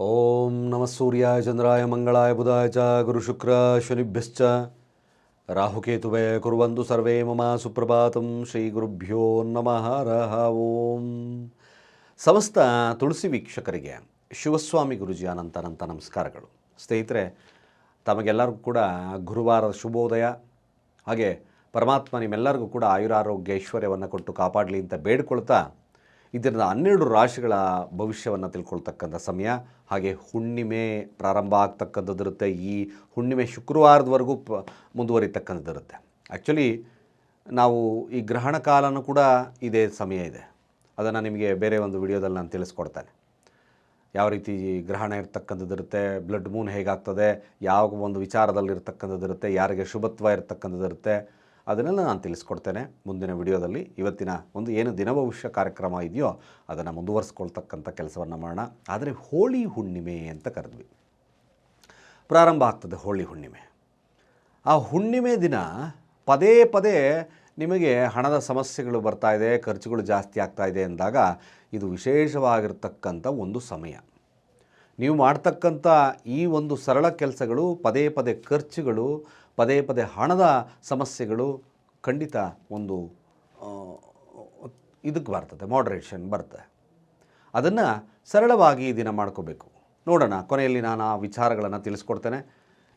ಓಂ ನಮಃ ಸೂರ್ಯಾಯ ಚಂದ್ರಾಯ ಮಂಗಳಾಯ ಬುಧಾಯ ಚ ಗುರು ಶುಕ್ರ ಶನಿಭ್ಯಶ್ಚ ರಾಹುಕೇತುವೆ ಕುರುವಂತು ಸರ್ವೇ ಮಮ ಸುಪ್ರಭಾತಂ ಶ್ರೀ ಗುರುಭ್ಯೋ ನಮಃ ರಹ ಓಂ ಸಮಸ್ತ ತುಳಸಿ ವೀಕ್ಷಕರಿಗೆ ಶಿವಸ್ವಾಮಿ ಗುರುಜಿ ಅನಂತ ನಮಸ್ಕಾರಗಳು. ಸ್ನೇಹಿತರೆ, ತಮಗೆಲ್ಲರಿಗೂ ಕೂಡ ಗುರುವಾರದ ಶುಭೋದಯ. ಹಾಗೆ ಪರಮಾತ್ಮ ನಿಮ್ಮೆಲ್ಲರಿಗೂ ಕೂಡ ಆಯುರಾರೋಗ್ಯ ಐಶ್ವರ್ಯವನ್ನು ಕೊಟ್ಟು ಕಾಪಾಡಲಿ ಅಂತ ಬೇಡ್ಕೊಳ್ತಾ ಇದರಿಂದ ಹನ್ನೆರಡು ರಾಶಿಗಳ ಭವಿಷ್ಯವನ್ನು ತಿಳ್ಕೊಳ್ತಕ್ಕಂಥ ಸಮಯ, ಹಾಗೆ ಹುಣ್ಣಿಮೆ ಪ್ರಾರಂಭ ಆಗ್ತಕ್ಕಂಥದ್ದಿರುತ್ತೆ ಈ ಹುಣ್ಣಿಮೆ ಶುಕ್ರವಾರದವರೆಗೂ ಪ ಮುಂದುವರಿತಕ್ಕಂಥದ್ದಿರುತ್ತೆ. ಆ್ಯಕ್ಚುಲಿ ನಾವು ಈ ಗ್ರಹಣ ಕಾಲನೂ ಕೂಡ ಇದೇ ಸಮಯ ಇದೆ. ಅದನ್ನು ನಿಮಗೆ ಬೇರೆ ಒಂದು ವಿಡಿಯೋದಲ್ಲಿ ನಾನು ತಿಳಿಸ್ಕೊಡ್ತೇನೆ. ಯಾವ ರೀತಿ ಗ್ರಹಣ ಇರ್ತಕ್ಕಂಥದ್ದಿರುತ್ತೆ ಬ್ಲಡ್ ಮೂನ್ ಹೇಗಾಗ್ತದೆ, ಯಾವ ಒಂದು ವಿಚಾರದಲ್ಲಿ ಇರ್ತಕ್ಕಂಥದ್ದಿರುತ್ತೆ ಯಾರಿಗೆ ಶುಭತ್ವ ಇರ್ತಕ್ಕಂಥದ್ದಿರುತ್ತೆ ಅದನ್ನೆಲ್ಲ ನಾನು ತಿಳಿಸ್ಕೊಡ್ತೇನೆ ಮುಂದಿನ ವಿಡಿಯೋದಲ್ಲಿ. ಇವತ್ತಿನ ಒಂದು ಏನು ದಿನಭವಿಷ್ಯ ಕಾರ್ಯಕ್ರಮ ಇದೆಯೋ ಅದನ್ನು ಮುಂದುವರಿಸ್ಕೊಳ್ತಕ್ಕಂಥ ಕೆಲಸವನ್ನು ಮಾಡೋಣ. ಆದರೆ ಹೋಳಿ ಹುಣ್ಣಿಮೆ ಅಂತ ಕರೆದ್ವಿ. ಪ್ರಾರಂಭ ಆಗ್ತದೆ ಹೋಳಿ ಹುಣ್ಣಿಮೆ. ಆ ಹುಣ್ಣಿಮೆ ದಿನ ಪದೇ ಪದೇ ನಿಮಗೆ ಹಣದ ಸಮಸ್ಯೆಗಳು ಬರ್ತಾ ಇದೆ, ಖರ್ಚುಗಳು ಜಾಸ್ತಿ ಆಗ್ತಾ ಇದೆ ಅಂದಾಗ ಇದು ವಿಶೇಷವಾಗಿರ್ತಕ್ಕಂಥ ಒಂದು ಸಮಯ. ನೀವು ಮಾಡ್ತಕ್ಕಂಥ ಈ ಒಂದು ಸರಳ ಕೆಲಸಗಳು, ಪದೇ ಪದೇ ಖರ್ಚುಗಳು, ಪದೇ ಪದೇ ಹಣದ ಸಮಸ್ಯೆಗಳು ಖಂಡಿತ ಒಂದು ಇದಕ್ಕೆ ಬರ್ತದೆ ಮಾಡ್ರೇಷನ್ ಬರ್ತದೆ. ಅದನ್ನು ಸರಳವಾಗಿ ಈ ದಿನ ಮಾಡ್ಕೋಬೇಕು. ನೋಡೋಣ, ಕೊನೆಯಲ್ಲಿ ನಾನು ಆ ವಿಚಾರಗಳನ್ನು ತಿಳಿಸ್ಕೊಡ್ತೇನೆ.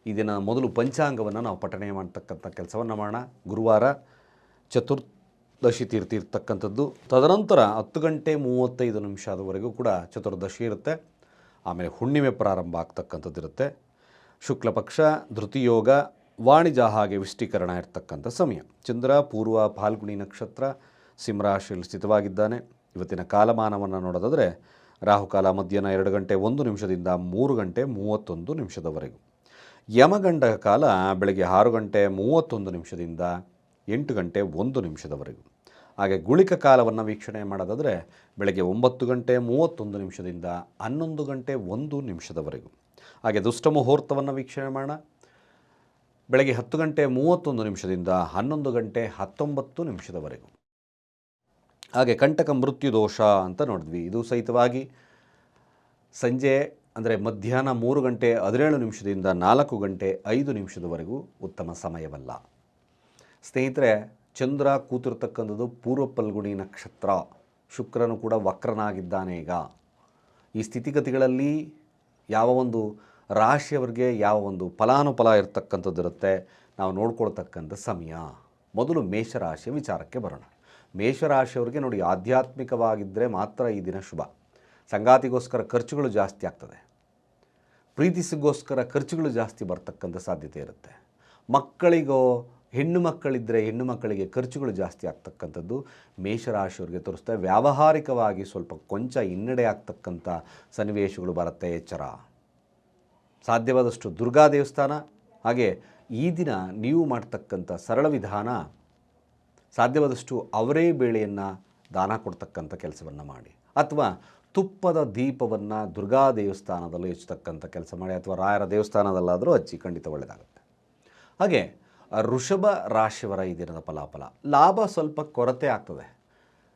ಈ ದಿನ ಮೊದಲು ಪಂಚಾಂಗವನ್ನು ನಾವು ಪಠಣೆ ಮಾಡ್ತಕ್ಕಂಥ ಕೆಲಸವನ್ನು ಮಾಡೋಣ. ಗುರುವಾರ ಚತುರ್ದಶಿ ತೀರ್ಥ ಇರ್ತಕ್ಕಂಥದ್ದು. ತದನಂತರ ಹತ್ತು ಗಂಟೆ ಮೂವತ್ತೈದು ನಿಮಿಷದವರೆಗೂ ಕೂಡ ಚತುರ್ದಶಿ ಇರುತ್ತೆ. ಆಮೇಲೆ ಹುಣ್ಣಿಮೆ ಪ್ರಾರಂಭ ಆಗ್ತಕ್ಕಂಥದ್ದು ಇರುತ್ತೆ. ಶುಕ್ಲ ಪಕ್ಷ ಧೃತಿಯೋಗ, ವಾಣಿಜ್ಯ ಹಾಗೆ ವಿಷ್ಟೀಕರಣ ಇರ್ತಕ್ಕಂಥ ಸಮಯ. ಚಂದ್ರ, ಪೂರ್ವ, ಫಾಲ್ಗುಣಿ ನಕ್ಷತ್ರ, ಸಿಂಹರಾಶಿಯಲ್ಲಿ ಸ್ಥಿತವಾಗಿದ್ದಾನೆ. ಇವತ್ತಿನ ಕಾಲಮಾನವನ್ನು ನೋಡೋದಾದರೆ ರಾಹುಕಾಲ ಮಧ್ಯಾಹ್ನ ಎರಡು ಗಂಟೆ ಒಂದು ನಿಮಿಷದಿಂದ ಮೂರು ಗಂಟೆ ಮೂವತ್ತೊಂದು ನಿಮಿಷದವರೆಗೂ. ಯಮಗಂಡ ಕಾಲ ಬೆಳಗ್ಗೆ ಆರು ಗಂಟೆ ಮೂವತ್ತೊಂದು ನಿಮಿಷದಿಂದ ಎಂಟು ಗಂಟೆ ಒಂದು ನಿಮಿಷದವರೆಗೂ. ಹಾಗೆ ಗುಳಿಕ ಕಾಲವನ್ನು ವೀಕ್ಷಣೆ ಮಾಡೋದಾದರೆ ಬೆಳಗ್ಗೆ ಒಂಬತ್ತು ಗಂಟೆ ಮೂವತ್ತೊಂದು ನಿಮಿಷದಿಂದ ಹನ್ನೊಂದು ಗಂಟೆ ಒಂದು ನಿಮಿಷದವರೆಗೂ. ಹಾಗೆ ದುಷ್ಟ ಮುಹೂರ್ತವನ್ನು ವೀಕ್ಷಣೆ ಮಾಡೋಣ. ಬೆಳಗ್ಗೆ ಹತ್ತು ಗಂಟೆ ಮೂವತ್ತೊಂದು ನಿಮಿಷದಿಂದ ಹನ್ನೊಂದು ಗಂಟೆ ಹತ್ತೊಂಬತ್ತು ನಿಮಿಷದವರೆಗೂ. ಹಾಗೆ ಕಂಟಕ ಮೃತ್ಯು ದೋಷ ಅಂತ ನೋಡಿದ್ವಿ. ಇದು ಸಹಿತವಾಗಿ ಸಂಜೆ ಅಂದರೆ ಮಧ್ಯಾಹ್ನ ಮೂರು ಗಂಟೆ ಹದಿನೇಳು ನಿಮಿಷದಿಂದ ನಾಲ್ಕು ಗಂಟೆ ಐದು ನಿಮಿಷದವರೆಗೂ ಉತ್ತಮ ಸಮಯವಲ್ಲ. ಸ್ನೇಹಿತರೆ ಚಂದ್ರ ಕೂತಿರ್ತಕ್ಕಂಥದ್ದು ಪೂರ್ವ ಪಲ್ಗುಣಿ ನಕ್ಷತ್ರ. ಶುಕ್ರನು ಕೂಡ ವಕ್ರನಾಗಿದ್ದಾನೆ ಈಗ. ಈ ಸ್ಥಿತಿಗತಿಗಳಲ್ಲಿ ಯಾವ ಒಂದು ರಾಶಿಯವರಿಗೆ ಯಾವ ಒಂದು ಫಲಾನುಫಲ ಇರತಕ್ಕಂಥದ್ದಿರುತ್ತೆ ನಾವು ನೋಡ್ಕೊಳ್ತಕ್ಕಂಥ ಸಮಯ. ಮೊದಲು ಮೇಷರಾಶಿಯ ವಿಚಾರಕ್ಕೆ ಬರೋಣ. ಮೇಷರಾಶಿಯವರಿಗೆ ನೋಡಿ ಆಧ್ಯಾತ್ಮಿಕವಾಗಿದ್ದರೆ ಮಾತ್ರ ಈ ದಿನ ಶುಭ. ಸಂಗಾತಿಗೋಸ್ಕರ ಖರ್ಚುಗಳು ಜಾಸ್ತಿ ಆಗ್ತದೆ. ಪ್ರೀತಿಸಿಗೋಸ್ಕರ ಖರ್ಚುಗಳು ಜಾಸ್ತಿ ಬರ್ತಕ್ಕಂಥ ಸಾಧ್ಯತೆ ಇರುತ್ತೆ. ಮಕ್ಕಳಿಗೋ ಹೆಣ್ಣು ಮಕ್ಕಳಿದ್ದರೆ ಹೆಣ್ಣು ಮಕ್ಕಳಿಗೆ ಖರ್ಚುಗಳು ಜಾಸ್ತಿ ಆಗ್ತಕ್ಕಂಥದ್ದು. ಮೇಷರಾಶಿಯವರಿಗೆ ತೋರಿಸ್ತಾ, ವ್ಯಾವಹಾರಿಕವಾಗಿ ಸ್ವಲ್ಪ ಕೊಂಚ ಹಿನ್ನಡೆ ಆಗ್ತಕ್ಕಂಥ ಸನ್ನಿವೇಶಗಳು ಬರುತ್ತೆ. ಎಚ್ಚರ. ಸಾಧ್ಯವಾದಷ್ಟು ದುರ್ಗಾ ದೇವಸ್ಥಾನ, ಹಾಗೆ ಈ ದಿನ ನೀವು ಮಾಡ್ತಕ್ಕಂಥ ಸರಳ ವಿಧಾನ, ಸಾಧ್ಯವಾದಷ್ಟು ಅವರೇ ಬೇಳೆಯನ್ನು ದಾನ ಕೊಡ್ತಕ್ಕಂಥ ಕೆಲಸವನ್ನು ಮಾಡಿ. ಅಥವಾ ತುಪ್ಪದ ದೀಪವನ್ನು ದುರ್ಗಾ ದೇವಸ್ಥಾನದಲ್ಲೂ ಹೆಚ್ಚತಕ್ಕಂಥ ಕೆಲಸ ಮಾಡಿ, ಅಥವಾ ರಾಯರ ದೇವಸ್ಥಾನದಲ್ಲಾದರೂ ಹಚ್ಚಿ, ಖಂಡಿತ ಒಳ್ಳೆಯದಾಗುತ್ತೆ ಹಾಗೆ ಋಷಭ ರಾಶಿಯವರ ಇದಿರದ ಫಲಾಫಲ. ಲಾಭ ಸ್ವಲ್ಪ ಕೊರತೆ ಆಗ್ತದೆ.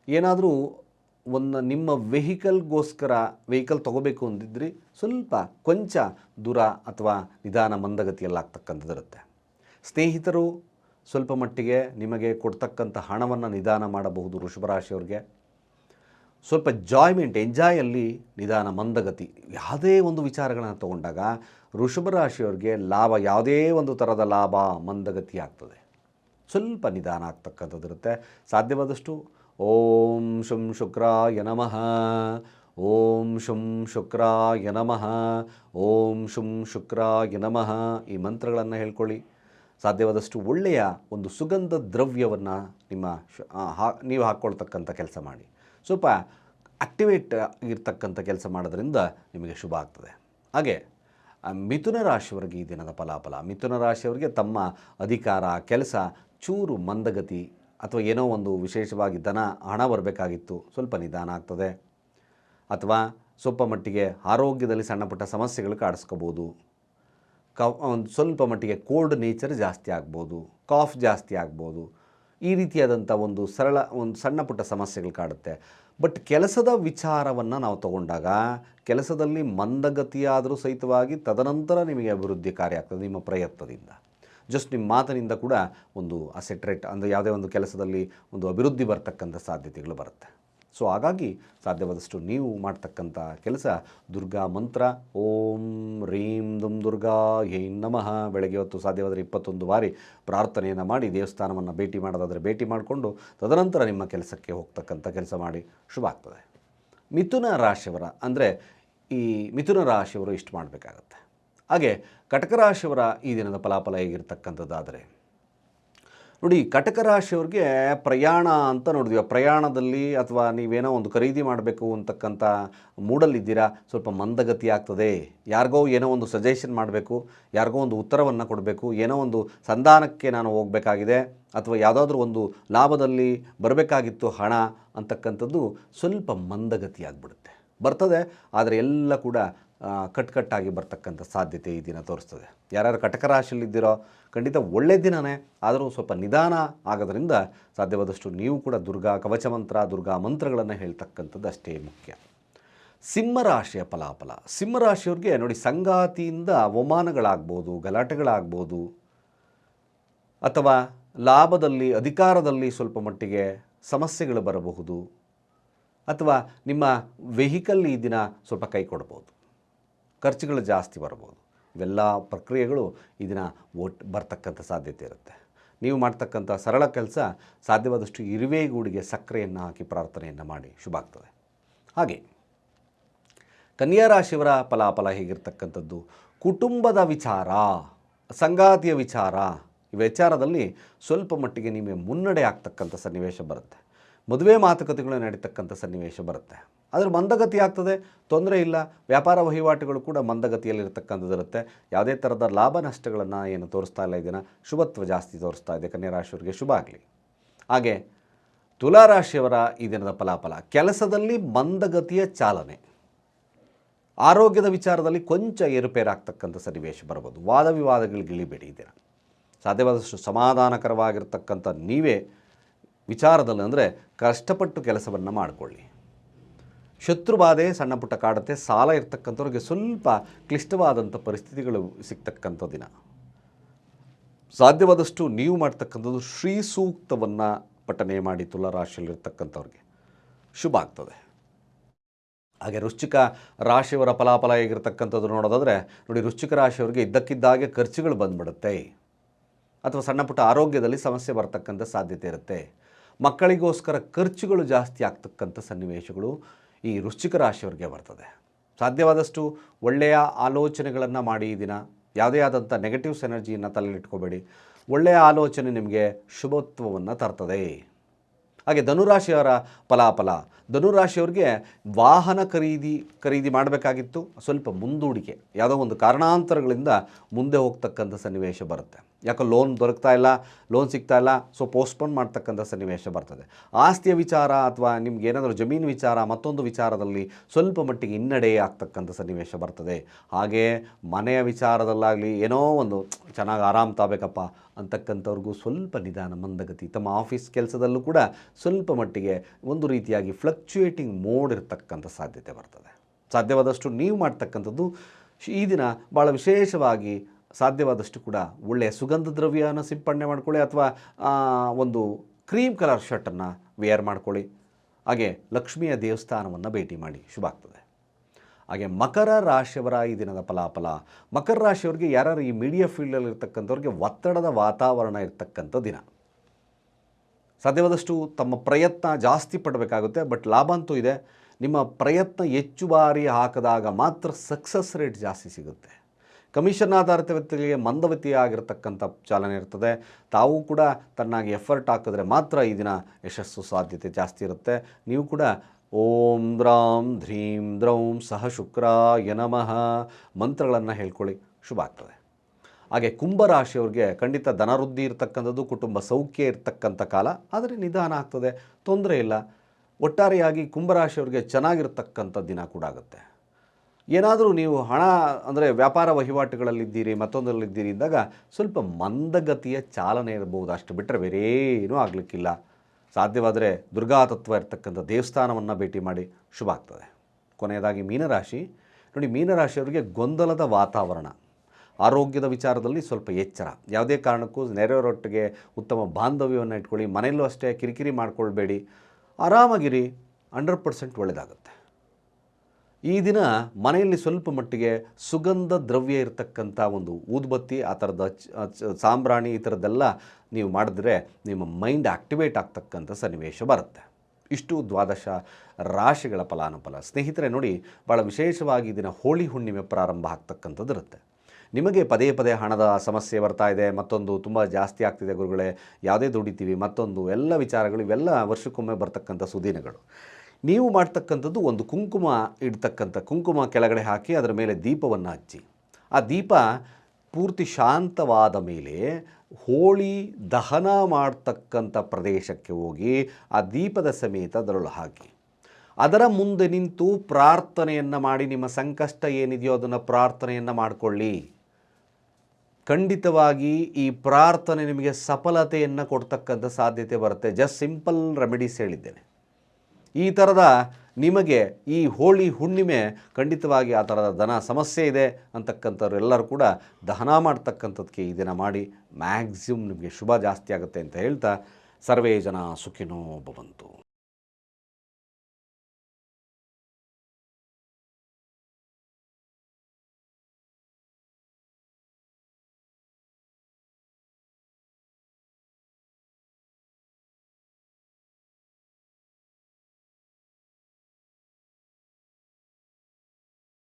ಏನಾದರೂ ಒಂದು ನಿಮ್ಮ ವೆಹಿಕಲ್ಗೋಸ್ಕರ ವೆಹಿಕಲ್ ತೊಗೋಬೇಕು ಅಂದಿದ್ರಿ, ಸ್ವಲ್ಪ ಕೊಂಚ ದೂರ ಅಥವಾ ನಿಧಾನ ಮಂದಗತಿಯಲ್ಲಾಗ್ತಕ್ಕಂಥದ್ದಿರುತ್ತೆ ಸ್ನೇಹಿತರು ಸ್ವಲ್ಪ ಮಟ್ಟಿಗೆ ನಿಮಗೆ ಕೊಡ್ತಕ್ಕಂಥ ಹಣವನ್ನು ನಿಧಾನ ಮಾಡಬಹುದು ವೃಷಭರಾಶಿಯವ್ರಿಗೆ ಸ್ವಲ್ಪ ಜಾಯ್ಮೆಂಟ್ ಎಂಜಾಯಲ್ಲಿ ನಿಧಾನ, ಮಂದಗತಿ, ಯಾವುದೇ ಒಂದು ವಿಚಾರಗಳನ್ನು ತಗೊಂಡಾಗ ವೃಷಭ ರಾಶಿಯವ್ರಿಗೆ ಲಾಭ ಯಾವುದೇ ಒಂದು ಥರದ ಲಾಭ, ಮಂದಗತಿ ಆಗ್ತದೆ. ಸ್ವಲ್ಪ ನಿಧಾನ ಆಗ್ತಕ್ಕಂಥದ್ದಿರುತ್ತೆ ಸಾಧ್ಯವಾದಷ್ಟು ಓಂ ಶುಂ ಶುಕ್ರಾಯ ನಮಃ, ಓಂ ಶುಂ ಶುಕ್ರಾಯ ನಮಃ, ಓಂ ಶುಂ ಶುಕ್ರಾಯ ನಮಃ ಈ ಮಂತ್ರಗಳನ್ನು ಹೇಳ್ಕೊಳ್ಳಿ. ಸಾಧ್ಯವಾದಷ್ಟು ಒಳ್ಳೆಯ ಒಂದು ಸುಗಂಧ ದ್ರವ್ಯವನ್ನು ನಿಮ್ಮ ಶ ನೀವು ಹಾಕ್ಕೊಳ್ತಕ್ಕಂಥ ಕೆಲಸ ಮಾಡಿ. ಸ್ವಲ್ಪ ಆಕ್ಟಿವೇಟ್ ಆಗಿರ್ತಕ್ಕಂಥ ಕೆಲಸ ಮಾಡೋದ್ರಿಂದ ನಿಮಗೆ ಶುಭ ಆಗ್ತದೆ. ಹಾಗೆ ಮಿಥುನ ರಾಶಿಯವರಿಗೆ ಈ ದಿನದ ಫಲಾಫಲ. ಮಿಥುನ ರಾಶಿಯವರಿಗೆ ತಮ್ಮ ಅಧಿಕಾರ, ಕೆಲಸ, ಚೂರು ಮಂದಗತಿ ಅಥವಾ ಏನೋ ಒಂದು ವಿಶೇಷವಾಗಿ ಧನ, ಹಣ ಬರಬೇಕಾಗಿತ್ತು. ಸ್ವಲ್ಪ ನಿಧಾನ ಆಗ್ತದೆ. ಅಥವಾ ಸ್ವಲ್ಪ ಮಟ್ಟಿಗೆ ಆರೋಗ್ಯದಲ್ಲಿ ಸಣ್ಣಪುಟ್ಟ ಸಮಸ್ಯೆಗಳು ಕಾಡಿಸ್ಕೋಬೋದು. ಕ ಒಂದು ಸ್ವಲ್ಪ ಮಟ್ಟಿಗೆ ಕೋಲ್ಡ್ ನೇಚರ್ ಜಾಸ್ತಿ ಆಗ್ಬೋದು. ಕಾಫ್ ಜಾಸ್ತಿ ಆಗ್ಬೋದು. ಈ ರೀತಿಯಾದಂಥ ಒಂದು ಸರಳ, ಒಂದು ಸಣ್ಣ ಪುಟ್ಟ ಸಮಸ್ಯೆಗಳು ಕಾಡುತ್ತೆ. ಬಟ್ ಕೆಲಸದ ವಿಚಾರವನ್ನು ನಾವು ತಗೊಂಡಾಗ, ಕೆಲಸದಲ್ಲಿ ಮಂದಗತಿಯಾದರೂ ಸಹಿತವಾಗಿ ತದನಂತರ ನಿಮಗೆ ಅಭಿವೃದ್ಧಿ ಕಾರ್ಯ ಆಗ್ತದೆ ನಿಮ್ಮ ಪ್ರಯತ್ನದಿಂದ. ಜಸ್ಟ್ ನಿಮ್ಮ ಮಾತಿನಿಂದ ಕೂಡ ಒಂದು ಅಸೆಟ್ರೇಟ್ ಅಂದರೆ ಯಾವುದೇ ಒಂದು ಕೆಲಸದಲ್ಲಿ ಒಂದು ಅಭಿವೃದ್ಧಿ ಬರ್ತಕ್ಕಂಥ ಸಾಧ್ಯತೆಗಳು ಬರುತ್ತೆ. ಸೊ ಹಾಗಾಗಿ ಸಾಧ್ಯವಾದಷ್ಟು ನೀವು ಮಾಡ್ತಕ್ಕಂಥ ಕೆಲಸ ದುರ್ಗಾ ಮಂತ್ರ, ಓಂ ರೀಂ ದುಂ ದುರ್ಗಾ ಹೇ ನಮಃ. ಬೆಳಗ್ಗೆ ಹೊತ್ತು ಸಾಧ್ಯವಾದರೆ ಇಪ್ಪತ್ತೊಂದು ಬಾರಿ ಪ್ರಾರ್ಥನೆಯನ್ನು ಮಾಡಿ ದೇವಸ್ಥಾನವನ್ನು ಭೇಟಿ ಮಾಡೋದಾದರೆ ಭೇಟಿ ಮಾಡಿಕೊಂಡು ತದನಂತರ ನಿಮ್ಮ ಕೆಲಸಕ್ಕೆ ಹೋಗ್ತಕ್ಕಂಥ ಕೆಲಸ ಮಾಡಿ ಶುಭ ಆಗ್ತದೆ. ಮಿಥುನ ರಾಶಿಯವರ ಅಂದರೆ ಈ ಮಿಥುನ ರಾಶಿಯವರು ಇಷ್ಟು ಮಾಡಬೇಕಾಗತ್ತೆ. ಹಾಗೆ ಕಟಕ ರಾಶಿಯವರ ಈ ದಿನದ ಫಲಾಫಲ ಹೇಗಿರ್ತಕ್ಕಂಥದ್ದಾದರೆ ನೋಡಿ, ಕಟಕ ರಾಶಿಯವ್ರಿಗೆ ಪ್ರಯಾಣ ಅಂತ ನೋಡಿದ್ವಿ. ಪ್ರಯಾಣದಲ್ಲಿ ಅಥವಾ ನೀವೇನೋ ಒಂದು ಖರೀದಿ ಮಾಡಬೇಕು ಅಂತಕ್ಕಂಥ ಮೂಡಲ್ಲಿದ್ದೀರಾ ಸ್ವಲ್ಪ ಮಂದಗತಿ ಆಗ್ತದೆ. ಯಾರಿಗೋ ಏನೋ ಒಂದು ಸಜೆಷನ್ ಮಾಡಬೇಕು, ಯಾರಿಗೋ ಒಂದು ಉತ್ತರವನ್ನು ಕೊಡಬೇಕು, ಏನೋ ಒಂದು ಸಂಧಾನಕ್ಕೆ ನಾನು ಹೋಗಬೇಕಾಗಿದೆ, ಅಥವಾ ಯಾವುದಾದ್ರೂ ಒಂದು ಲಾಭದಲ್ಲಿ ಬರಬೇಕಾಗಿತ್ತು ಹಣ ಅಂತಕ್ಕಂಥದ್ದು ಸ್ವಲ್ಪ ಮಂದಗತಿ ಆಗಿಬಿಡುತ್ತೆ. ಬರ್ತದೆ, ಆದರೆ ಎಲ್ಲ ಕೂಡ ಕಟ್ಕಟ್ಟಾಗಿ ಬರ್ತಕ್ಕಂಥ ಸಾಧ್ಯತೆ ಈ ದಿನ ತೋರಿಸ್ತದೆ. ಯಾರ್ಯಾರು ಕಟಕ ರಾಶಿಯಲ್ಲಿದ್ದೀರೋ ಖಂಡಿತ ಒಳ್ಳೆಯ ದಿನವೇ ಆದರೂ ಸ್ವಲ್ಪ ನಿಧಾನ ಆಗೋದ್ರಿಂದ ಸಾಧ್ಯವಾದಷ್ಟು ನೀವು ಕೂಡ ದುರ್ಗಾ ಕವಚ ಮಂತ್ರ ದುರ್ಗಾ ಮಂತ್ರಗಳನ್ನು ಹೇಳ್ತಕ್ಕಂಥದ್ದು ಅಷ್ಟೇ ಮುಖ್ಯ. ಸಿಂಹರಾಶಿಯ ಫಲಾಫಲ. ಸಿಂಹರಾಶಿಯವ್ರಿಗೆ ನೋಡಿ, ಸಂಗಾತಿಯಿಂದ ಅವಮಾನಗಳಾಗ್ಬೋದು, ಗಲಾಟೆಗಳಾಗ್ಬೋದು, ಅಥವಾ ಲಾಭದಲ್ಲಿ, ಅಧಿಕಾರದಲ್ಲಿ ಸ್ವಲ್ಪ ಮಟ್ಟಿಗೆ ಸಮಸ್ಯೆಗಳು ಬರಬಹುದು, ಅಥವಾ ನಿಮ್ಮ ವೆಹಿಕಲ್ ಈ ದಿನ ಸ್ವಲ್ಪ ಕೈ ಕೊಡ್ಬೋದು. ಖರ್ಚುಗಳು ಜಾಸ್ತಿ ಬರ್ಬೋದು. ಇವೆಲ್ಲ ಪ್ರಕ್ರಿಯೆಗಳು ಇದನ್ನು ದಿನ ಒಟ್ಟು ಬರ್ತಕ್ಕಂಥ ಸಾಧ್ಯತೆ ಇರುತ್ತೆ. ನೀವು ಮಾಡ್ತಕ್ಕಂಥ ಸರಳ ಕೆಲಸ ಸಾಧ್ಯವಾದಷ್ಟು ಇರುವೆಗೂಡಿಗೆ ಸಕ್ಕರೆಯನ್ನು ಹಾಕಿ ಪ್ರಾರ್ಥನೆಯನ್ನು ಮಾಡಿ ಶುಭ ಆಗ್ತದೆ. ಹಾಗೆ ಕನ್ಯಾ ರಾಶಿಯವರ ಫಲಾಫಲ ಹೇಗಿರ್ತಕ್ಕಂಥದ್ದು? ಕುಟುಂಬದ ವಿಚಾರ, ಸಂಗಾತಿಯ ವಿಚಾರ, ಈ ವಿಚಾರದಲ್ಲಿ ಸ್ವಲ್ಪ ಮಟ್ಟಿಗೆ ನಿಮಗೆ ಮುನ್ನಡೆ ಆಗ್ತಕ್ಕಂಥ ಸನ್ನಿವೇಶ ಬರುತ್ತೆ. ಮದುವೆ ಮಾತುಕತೆಗಳು ನಡೀತಕ್ಕಂಥ ಸನ್ನಿವೇಶ ಬರುತ್ತೆ. ಆದರೆ ಮಂದಗತಿ ಆಗ್ತದೆ, ತೊಂದರೆ ಇಲ್ಲ. ವ್ಯಾಪಾರ ವಹಿವಾಟುಗಳು ಕೂಡ ಮಂದಗತಿಯಲ್ಲಿರ್ತಕ್ಕಂಥದ್ದಿರುತ್ತೆ ಯಾವುದೇ ಥರದ ಲಾಭ ನಷ್ಟಗಳನ್ನು ಏನು ತೋರಿಸ್ತಾ ಇಲ್ಲ ಇದನ್ನು ಶುಭತ್ವ ಜಾಸ್ತಿ ತೋರಿಸ್ತಾ ಇದೆ. ಕನ್ಯಾ ರಾಶಿಯವರಿಗೆ ಶುಭ ಆಗಲಿ. ಹಾಗೆ ತುಲಾರಾಶಿಯವರ ಈ ದಿನದ ಫಲಾಫಲ, ಕೆಲಸದಲ್ಲಿ ಮಂದಗತಿಯ ಚಾಲನೆ. ಆರೋಗ್ಯದ ವಿಚಾರದಲ್ಲಿ ಕೊಂಚ ಏರುಪೇರಾಗ್ತಕ್ಕಂಥ ಸನ್ನಿವೇಶ ಬರ್ಬೋದು ವಾದ ವಿವಾದಗಳಿಗೆ ಇಳಿಬೇಡಿ ಈ ಸಾಧ್ಯವಾದಷ್ಟು ಸಮಾಧಾನಕರವಾಗಿರ್ತಕ್ಕಂಥ ನೀವೇ ವಿಚಾರದಲ್ಲಿ ಅಂದರೆ ಕಷ್ಟಪಟ್ಟು ಕೆಲಸವನ್ನು ಮಾಡಿಕೊಳ್ಳಿ. ಶತ್ರುಬಾಧೆ ಸಣ್ಣ ಪುಟ್ಟ ಕಾಡುತ್ತೆ, ಸಾಲ ಇರ್ತಕ್ಕಂಥವ್ರಿಗೆ ಸ್ವಲ್ಪ ಕ್ಲಿಷ್ಟವಾದಂಥ ಪರಿಸ್ಥಿತಿಗಳು ಸಿಗ್ತಕ್ಕಂಥ ದಿನ. ಸಾಧ್ಯವಾದಷ್ಟು ನೀವು ಮಾಡ್ತಕ್ಕಂಥದ್ದು ಶ್ರೀ ಸೂಕ್ತವನ್ನು ಪಠನೆ ಮಾಡಿ ತುಲಾರಾಶಿಯಲ್ಲಿರ್ತಕ್ಕಂಥವ್ರಿಗೆ ಶುಭ ಆಗ್ತದೆ. ಹಾಗೆ ರುಚಿಕ ರಾಶಿಯವರ ಫಲಾಫಲ ಹೇಗಿರ್ತಕ್ಕಂಥದ್ದು ನೋಡೋದಾದರೆ, ನೋಡಿ ರುಚಿಕ ರಾಶಿಯವರಿಗೆ ಇದ್ದಕ್ಕಿದ್ದಾಗೆ ಖರ್ಚುಗಳು ಬಂದ್ಬಿಡುತ್ತೆ. ಅಥವಾ ಸಣ್ಣ ಪುಟ್ಟ ಆರೋಗ್ಯದಲ್ಲಿ ಸಮಸ್ಯೆ ಬರ್ತಕ್ಕಂಥ ಸಾಧ್ಯತೆ ಇರುತ್ತೆ. ಮಕ್ಕಳಿಗೋಸ್ಕರ ಖರ್ಚುಗಳು ಜಾಸ್ತಿ ಆಗ್ತಕ್ಕಂಥ ಸನ್ನಿವೇಶಗಳು ಈ ವೃಶ್ಚಿಕ ರಾಶಿಯವರಿಗೆ ಬರ್ತದೆ. ಸಾಧ್ಯವಾದಷ್ಟು ಒಳ್ಳೆಯ ಆಲೋಚನೆಗಳನ್ನು ಮಾಡಿ ಈ ದಿನ. ಯಾವುದೇ ಆದಂಥ ನೆಗೆಟಿವ್ಸ್ ಎನರ್ಜಿಯನ್ನು ತಲೆಲಿಟ್ಕೋಬೇಡಿ ಒಳ್ಳೆಯ ಆಲೋಚನೆ ನಿಮಗೆ ಶುಭತ್ವವನ್ನು ತರ್ತದೆ. ಹಾಗೆ ಧನುರಾಶಿಯವರ ಫಲಾಫಲ. ಧನುರಾಶಿಯವ್ರಿಗೆ ವಾಹನ ಖರೀದಿ ಖರೀದಿ ಮಾಡಬೇಕಾಗಿತ್ತು. ಸ್ವಲ್ಪ ಮುಂದೂಡಿಕೆ. ಯಾವುದೋ ಒಂದು ಕಾರಣಾಂತರಗಳಿಂದ ಮುಂದೆ ಹೋಗ್ತಕ್ಕಂಥ ಸನ್ನಿವೇಶ ಬರುತ್ತೆ. ಯಾಕೋ ಲೋನ್ ದೊರಕ್ತಾ ಇಲ್ಲ ಲೋನ್ ಸಿಗ್ತಾ ಇಲ್ಲ ಸೊ ಪೋಸ್ಟ್ಪೋನ್ ಮಾಡ್ತಕ್ಕಂಥ ಸನ್ನಿವೇಶ ಬರ್ತದೆ. ಆಸ್ತಿಯ ವಿಚಾರ ಅಥವಾ ನಿಮ್ಗೆ ಏನಾದರೂ ಜಮೀನು ವಿಚಾರ, ಮತ್ತೊಂದು ವಿಚಾರದಲ್ಲಿ ಸ್ವಲ್ಪ ಮಟ್ಟಿಗೆ ಹಿನ್ನಡೆ ಆಗ್ತಕ್ಕಂಥ ಸನ್ನಿವೇಶ ಬರ್ತದೆ. ಹಾಗೆ ಮನೆಯ ವಿಚಾರದಲ್ಲಾಗಲಿ ಏನೋ ಒಂದು, ಚೆನ್ನಾಗಿ ಆರಾಮ್ ತಾಬೇಕಪ್ಪ ಅಂತಕ್ಕಂಥವ್ರಿಗೂ ಸ್ವಲ್ಪ ನಿಧಾನ ಮಂದಗತಿ ತಮ್ಮ ಆಫೀಸ್ ಕೆಲಸದಲ್ಲೂ ಕೂಡ ಸ್ವಲ್ಪ ಮಟ್ಟಿಗೆ ಒಂದು ರೀತಿಯಾಗಿ ಫ್ಲಕ್ಚುಯೇಟಿಂಗ್ ಮೋಡ್ ಇರತಕ್ಕಂಥ ಸಾಧ್ಯತೆ ಬರ್ತದೆ. ಸಾಧ್ಯವಾದಷ್ಟು ನೀವು ಮಾಡ್ತಕ್ಕಂಥದ್ದು ಈ ದಿನ ಭಾಳ ವಿಶೇಷವಾಗಿ ಸಾಧ್ಯವಾದಷ್ಟು ಕೂಡ ಒಳ್ಳೆಯ ಸುಗಂಧ ದ್ರವ್ಯವನ್ನು ಸಿಂಪಡಣೆ ಮಾಡ್ಕೊಳ್ಳಿ ಅಥವಾ ಒಂದು ಕ್ರೀಮ್ ಕಲರ್ ಶರ್ಟನ್ನು ವೇರ್ ಮಾಡ್ಕೊಳ್ಳಿ. ಹಾಗೆ ಲಕ್ಷ್ಮಿಯ ದೇವಸ್ಥಾನವನ್ನು ಭೇಟಿ ಮಾಡಿ. ಶುಭ ಆಗ್ತದೆ. ಹಾಗೆ ಮಕರ ರಾಶಿಯವರ ಈ ದಿನದ ಫಲಾಫಲ. ಮಕರ ರಾಶಿಯವರಿಗೆ ಯಾರು ಈ ಮೀಡಿಯಾ ಫೀಲ್ಡಲ್ಲಿ ಇರ್ತಕ್ಕಂಥವ್ರಿಗೆ ಒತ್ತಡದ ವಾತಾವರಣ ಇರ್ತಕ್ಕಂಥ ದಿನ. ಸಾಧ್ಯವಾದಷ್ಟು ತಮ್ಮ ಪ್ರಯತ್ನ ಜಾಸ್ತಿ ಪಡಬೇಕಾಗುತ್ತೆ, ಬಟ್ ಲಾಭ ಅಂತೂ ಇದೆ. ನಿಮ್ಮ ಪ್ರಯತ್ನ ಹೆಚ್ಚು ಬಾರಿ ಹಾಕಿದಾಗ ಮಾತ್ರ ಸಕ್ಸಸ್ ರೇಟ್ ಜಾಸ್ತಿ ಸಿಗುತ್ತೆ. ಕಮಿಷನ್ ಆಧಾರಿತ ವ್ಯಕ್ತಿಗಳಿಗೆ ಮಂದವತಿಯಾಗಿರ್ತಕ್ಕಂಥ ಚಾಲನೆ ಇರ್ತದೆ. ತಾವು ಕೂಡ ತನ್ನಾಗಿ ಎಫರ್ಟ್ ಹಾಕಿದ್ರೆ ಮಾತ್ರ ಈ ದಿನ ಯಶಸ್ಸು ಸಾಧ್ಯತೆ ಜಾಸ್ತಿ ಇರುತ್ತೆ. ನೀವು ಕೂಡ ಓಂ ದ್ರಾಂ ಧ್ರೀಂ ದ್ರೌಂ ಸಹ ಶುಕ್ರಾಯ ನಮಃ ಮಂತ್ರಗಳನ್ನು ಹೇಳ್ಕೊಳ್ಳಿ. ಶುಭ ಆಗ್ತದೆ. ಹಾಗೆ ಕುಂಭರಾಶಿಯವ್ರಿಗೆ ಖಂಡಿತ ಧನವೃದ್ಧಿ ಇರತಕ್ಕಂಥದ್ದು, ಕುಟುಂಬ ಸೌಖ್ಯ ಇರತಕ್ಕಂಥ ಕಾಲ, ಆದರೆ ನಿಧಾನ ಆಗ್ತದೆ. ತೊಂದರೆ ಇಲ್ಲ. ಒಟ್ಟಾರೆಯಾಗಿ ಕುಂಭರಾಶಿಯವ್ರಿಗೆ ಚೆನ್ನಾಗಿರ್ತಕ್ಕಂಥ ದಿನ ಕೂಡ ಆಗುತ್ತೆ. ಏನಾದರೂ ನೀವು ಹಣ, ಅಂದರೆ ವ್ಯಾಪಾರ ವಹಿವಾಟುಗಳಲ್ಲಿದ್ದೀರಿ, ಮತ್ತೊಂದರಲ್ಲಿದ್ದೀರಿ ಇದ್ದಾಗ ಸ್ವಲ್ಪ ಮಂದಗತಿಯ ಚಾಲನೆ ಇರಬಹುದು. ಅಷ್ಟು ಬಿಟ್ಟರೆ ಬೇರೇನೂ ಆಗಲಿಕ್ಕಿಲ್ಲ. ಸಾಧ್ಯವಾದರೆ ದುರ್ಗಾ ತತ್ವ ಇರತಕ್ಕಂಥ ದೇವಸ್ಥಾನವನ್ನು ಭೇಟಿ ಮಾಡಿ. ಶುಭ ಆಗ್ತದೆ. ಕೊನೆಯದಾಗಿ ಮೀನರಾಶಿ. ನೋಡಿ ಮೀನರಾಶಿಯವರಿಗೆ ಗೊಂದಲದ ವಾತಾವರಣ. ಆರೋಗ್ಯದ ವಿಚಾರದಲ್ಲಿ ಸ್ವಲ್ಪ ಎಚ್ಚರ. ಯಾವುದೇ ಕಾರಣಕ್ಕೂ ನೆರೆಯವರೊಟ್ಟಿಗೆ ಉತ್ತಮ ಬಾಂಧವ್ಯವನ್ನು ಇಟ್ಕೊಳ್ಳಿ. ಮನೆಯಲ್ಲೂ ಅಷ್ಟೇ ಕಿರಿಕಿರಿ ಮಾಡ್ಕೊಳ್ಬೇಡಿ. ಆರಾಮಾಗಿರಿ. ಹಂಡ್ರೆಡ್ ಪರ್ಸೆಂಟ್ ಒಳ್ಳೆಯದಾಗುತ್ತೆ ಈ ದಿನ ಮನೆಯಲ್ಲಿ ಸ್ವಲ್ಪ ಮಟ್ಟಿಗೆ ಸುಗಂಧ ದ್ರವ್ಯ ಇರತಕ್ಕಂಥ ಒಂದು ಊದುಬತ್ತಿ, ಆ ಥರದ ಸಾಂಬ್ರಾಣಿ ಈ ಥರದ್ದೆಲ್ಲ ನೀವು ಮಾಡಿದ್ರೆ ನಿಮ್ಮ ಮೈಂಡ್ ಆಕ್ಟಿವೇಟ್ ಆಗ್ತಕ್ಕಂಥ ಸನ್ನಿವೇಶ ಬರುತ್ತೆ. ಇಷ್ಟು ದ್ವಾದಶ ರಾಶಿಗಳ ಫಲಾನುಫಲ. ಸ್ನೇಹಿತರೆ, ನೋಡಿ ಭಾಳ ವಿಶೇಷವಾಗಿ ದಿನ ಹೋಳಿ ಹುಣ್ಣಿಮೆ ಪ್ರಾರಂಭ ಆಗ್ತಕ್ಕಂಥದ್ದು ಇರುತ್ತೆ. ನಿಮಗೆ ಪದೇ ಪದೇ ಹಣದ ಸಮಸ್ಯೆ ಬರ್ತಾ ಇದೆ, ಮತ್ತೊಂದು ತುಂಬ ಜಾಸ್ತಿ ಆಗ್ತಿದೆ ಗುರುಗಳೇ, ಯಾವುದೇ ದುಡಿತೀವಿ, ಮತ್ತೊಂದು, ಎಲ್ಲ ವಿಚಾರಗಳು ಇವೆಲ್ಲ ವರ್ಷಕ್ಕೊಮ್ಮೆ ಬರ್ತಕ್ಕಂಥ ಸುದಿನಗಳು. ನೀವು ಮಾಡ್ತಕ್ಕಂಥದ್ದು ಒಂದು ಕುಂಕುಮ ಇಡ್ತಕ್ಕಂಥ ಕುಂಕುಮ ಕೆಳಗಡೆ ಹಾಕಿ ಅದರ ಮೇಲೆ ದೀಪವನ್ನು ಹಚ್ಚಿ. ಆ ದೀಪ ಪೂರ್ತಿ ಶಾಂತವಾದ ಮೇಲೆ ಹೋಳಿ ದಹನ ಮಾಡ್ತಕ್ಕಂಥ ಪ್ರದೇಶಕ್ಕೆ ಹೋಗಿ ಆ ದೀಪದ ಸಮೇತ ಅದರೊಳು ಹಾಕಿ. ಅದರ ಮುಂದೆ ನಿಂತು ಪ್ರಾರ್ಥನೆಯನ್ನು ಮಾಡಿ ನಿಮ್ಮ ಸಂಕಷ್ಟ ಏನಿದೆಯೋ ಅದನ್ನು ಪ್ರಾರ್ಥನೆಯನ್ನು ಮಾಡಿಕೊಳ್ಳಿ. ಖಂಡಿತವಾಗಿ ಈ ಪ್ರಾರ್ಥನೆ ನಿಮಗೆ ಸಫಲತೆಯನ್ನು ಕೊಡ್ತಕ್ಕಂಥ ಸಾಧ್ಯತೆ ಬರುತ್ತೆ. ಜಸ್ಟ್ ಸಿಂಪಲ್ ರೆಮಿಡೀಸ್ ಹೇಳಿದ್ದೇನೆ. ಈ ಥರದ ನಿಮಗೆ ಈ ಹೋಳಿ ಹುಣ್ಣಿಮೆ ಖಂಡಿತವಾಗಿ ಆ ಥರದ ದನ ಸಮಸ್ಯೆ ಇದೆ ಅಂತಕ್ಕಂಥವ್ರು ಎಲ್ಲರೂ ಕೂಡ ದಹನ ಮಾಡ್ತಕ್ಕಂಥದ್ದಕ್ಕೆ ಈ ದಿನ ಮಾಡಿ ಮ್ಯಾಕ್ಸಿಮಮ್ ನಿಮಗೆ ಶುಭ ಜಾಸ್ತಿ ಆಗುತ್ತೆ ಅಂತ ಹೇಳ್ತಾ ಸರ್ವೇ ಜನ ಸುಖಿನೋ ಭವಂತು